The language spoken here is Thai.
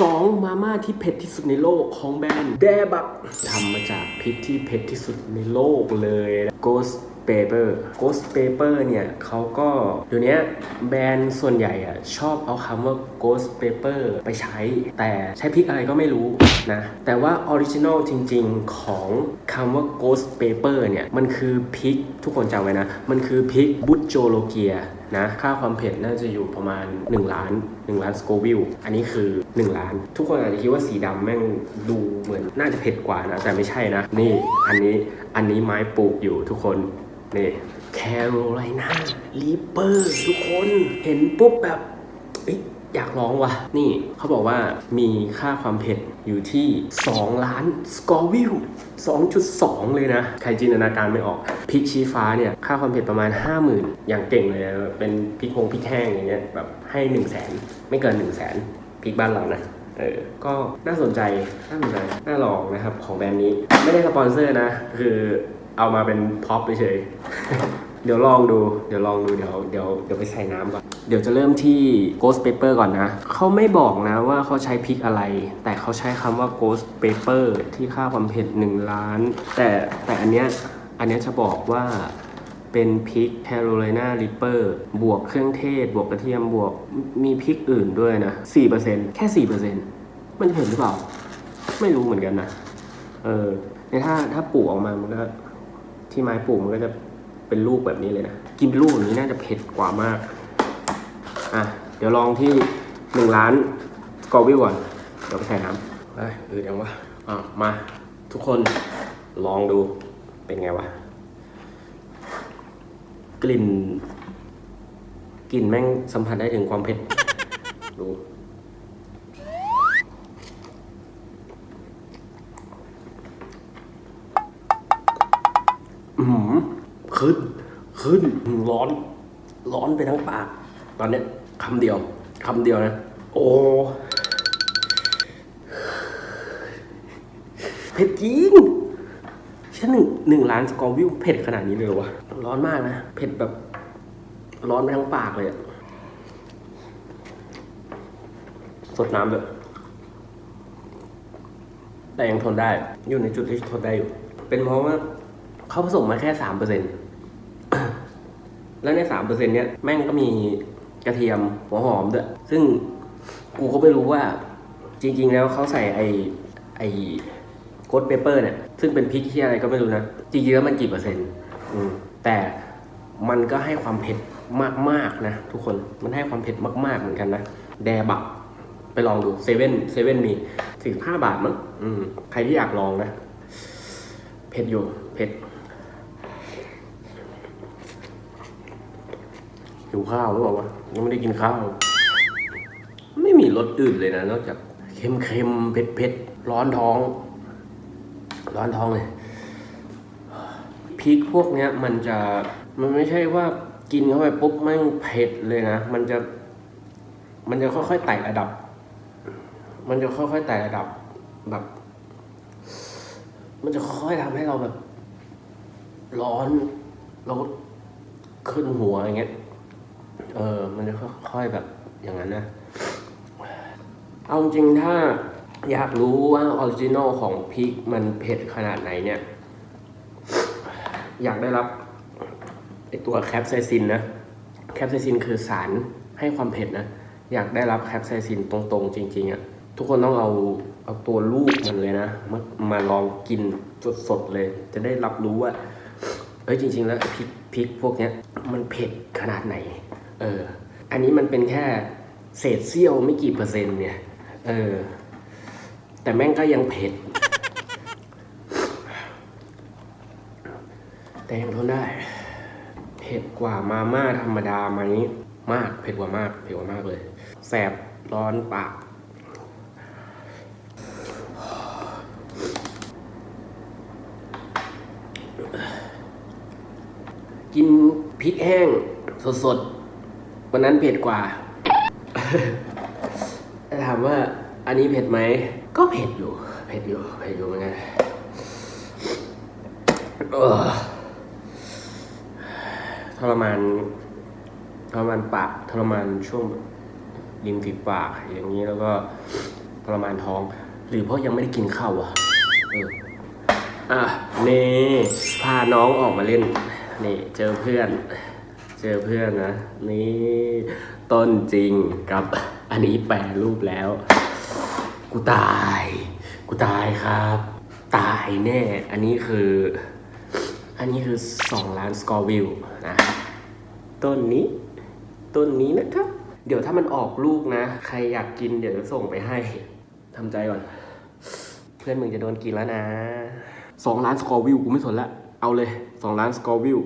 สองมาม่าที่เผ็ดที่สุดในโลกของแบรนด์แดบักทำมาจากพริกที่เผ็ดที่สุดในโลกเลย Ghost Paper Ghost Paper เนี่ยเขาก็เดี๋ยวนี้แบรนด์ส่วนใหญ่อะชอบเอาคำว่า Ghost Paper ไปใช้ แต่ใช้พริกอะไรก็ไม่รู้นะ แต่ว่าออริจินอลจริงๆของคำว่า Ghost Paper เนี่ย มันคือพริกทุกคนจำไว้นะ มันคือพริกบุจโจโลเกีย นะค่าความเผ็ดน่าจะอยู่ประมาณ 1 ล้าน 1 ล้านสโควิลอันนี้คือ 1 ล้าน ทุกคนอาจจะคิดว่าสีดำแม่งดูเหมือนน่าจะเผ็ดกว่านะ แต่ไม่ใช่นะ นี่อันนี้อันนี้ไม้ปลูกอยู่ทุกคนนี่แคโรไลนาลีเปอร์ทุกคนเห็นปุ๊บแบบ อยากร้องว่ะ นี่เขาบอกว่ามีค่าความเผ็ดอยู่ที่ 2 ล้านสกอร์วิล2.2 เลยนะ ใครจินตนาการไม่ออกพริกชี้ฟ้าเนี่ย ค่าความเผ็ดประมาณ 50,000 อย่างเก่งเลยนะเป็นพริกโฮงพริกแห้งอย่างเงี้ยแบบให้ 1 0 0 0 0แสนไม่เกิน 1 0 0 0 0แสนพริกบ้านเรานะเออ ก็น่าสนใจ น่าสนใจ น่าลองนะครับของแบรนด์นี้ ไม่ได้สปอนเซอร์นะ คือเอามาเป็นพ็อปเฉย เดี๋ยวลองดู เดี๋ยวลองดู เดี๋ยว เดี๋ยว เดี๋ยวไปใส่น้ำก่อน เดี๋ยวจะเริ่มที่ Ghost Paper ก่อนนะ เขาไม่บอกนะว่าเขาใช้พริกอะไร แต่เขาใช้คำว่า Ghost Paper ที่ค่าความเผ็ด1ล้าน แต่แต่อันเนี้ยอันเนี้ยจะบอกว่าเป็นพริกแคโรไลนาริปเปอร์บวกเครื่องเทศ บวกกระเทียมบวกมีพริกอื่นด้วยนะ 4%แค่ 4%มันจะเผ็ดหรือเปล่า ไม่รู้เหมือนกันนะ เออในถ้าถ้าปลูกออกมามันก็ที่ไม้ปลูกมันก็จะเป็นลูกแบบนี้เลยนะ กินเป็นลูกแบบนี้น่าจะเผ็ดกว่ามาก อะ เดี๋ยวลองที่หนึ่งล้านกอวิวก่อน เดี๋ยวไปใส่น้ำเอ้ยอืดยังวะอะมาทุกคนลองดูเป็นไงวะ กลิ่น กลิ่นแม่งสัมผัสได้ถึงความเผ็ด ดู อืมขึ้น ขึ้น ร้อน ร้อนไปทั้งปาก ตอนนี้คำเดียวคำเดียวนะ โอ้เผ็ดจริงแค่หนึ่งหนึ่งล้านสกอร์วิวเผ็ดขนาดนี้เลยวะร้อนมากนะ เผ็ดแบบ ร้อนไปทั้งปากเลยอะสดน้ำเลยแต่ยังทนได้ อยู่ในจุดที่ทนได้อยู่ เป็นเพราะว่าเขาผสมมาแค่สามเปอร์เซ็นแล้วในสามเปอร์เซ็นเนี้ยแม่งก็มี กระเทียมหัวหอมด้วย ซึ่งกูก็ไม่รู้ว่าจริง ๆ แล้วเขาใส่ไอไอโกดเปเปอร์เนี่ยซึ่งเป็นพริกที่อะไรก็ไม่รู้นะ จริงๆแล้วมันกี่เปอร์เซ็นต์อืมแต่มันก็ให้ความเผ็ดมากๆนะ ทุกคนมันให้ความเผ็ดมากๆเหมือนกันนะ แดบักไปลองดูเซเว่นเซเว่นมีสี่ห้าบาทมั้งอืมใครที่อยากลองนะ เผ็ดอยู่เผ็ด หิวข้าวหรือเปล่าวะยังไม่ได้กินข้าว ไม่มีรสอื่นเลยนะ นอกจากเค็มเค็มๆเผ็ดเผ็ดๆร้อนท้อง ร้อนท้องเลยพริกพวกเนี้ยมันจะมันไม่ใช่ว่ากินเข้าไปปุ๊บแม่งเผ็ดเลยนะ มันจะ มันจะค่อยๆไต่ระดับ มันจะค่อยๆไต่ระดับแบบ มันจะค่อยๆทำให้เราแบบ ร้อนแล้วขึ้นหัวอย่างเงี้ย เออ มันจะค่อยๆแบบอย่างนั้นนะ เอาจริงถ้าอยากรู้ว่าออริจินอลของพริกมันเผ็ดขนาดไหนเนี่ย อยากได้รับไอตัวแคปไซซินนะ แคปไซซินคือสารให้ความเผ็ดนะ อยากได้รับแคปไซซินตรงๆ จริงๆอะ่ะ ทุกคนต้องเอาเอาตัวลูกมันเลยนะมามาลองกินสดๆเลย จะได้รับรู้ว่า เอ้ยจริง ๆ แล้วพริกพริกพวกเนี้ยมันเผ็ดขนาดไหน เออ อันนี้มันเป็นแค่เศษเสี้ยวไม่กี่เปอร์เซ็นต์เนี่ย เออ แต่แม่งก็ยังเผ็ด แต่ยังทนได้ เผ็ดกว่ามาม่าธรรมดาไหมมาก เผ็ดกว่ามาก เผ็ดกว่ามากเลย แสบร้อนปากกินพริกแห้งสดๆ วันนั้นเผ็ดกว่า ถามว่าอันนี้เผ็ดไหม ก็เผ็ดอยู่ เผ็ดอยู่ เผ็ดอยู่เหมือนกันเออทรมานทรมานปากทรมานช่วงริมฝีปากอย่างนี้แล้วก็ทรมานท้อง หรือเพราะยังไม่ได้กินข้าวอะเอออะนี่พาน้องออกมาเล่นนี่เจอเพื่อน เจอเพื่อนนะ นี่ต้นจริงกับอันนี้แปรรูปแล้ว กูตาย กูตายครับ ตายแน่ อันนี้คือ อันนี้คือ 2 ล้านสกอร์วิวนะ ต้นนี้ ต้นนี้นะครับ เดี๋ยวถ้ามันออกลูกนะ ใครอยากกินเดี๋ยวจะส่งไปให้ทำใจก่อน เพื่อนมึงจะโดนกินแล้วนะ 2 ล้านสกอร์วิวกูไม่สนละ เอาเลย 2 ล้านสกอร์วิว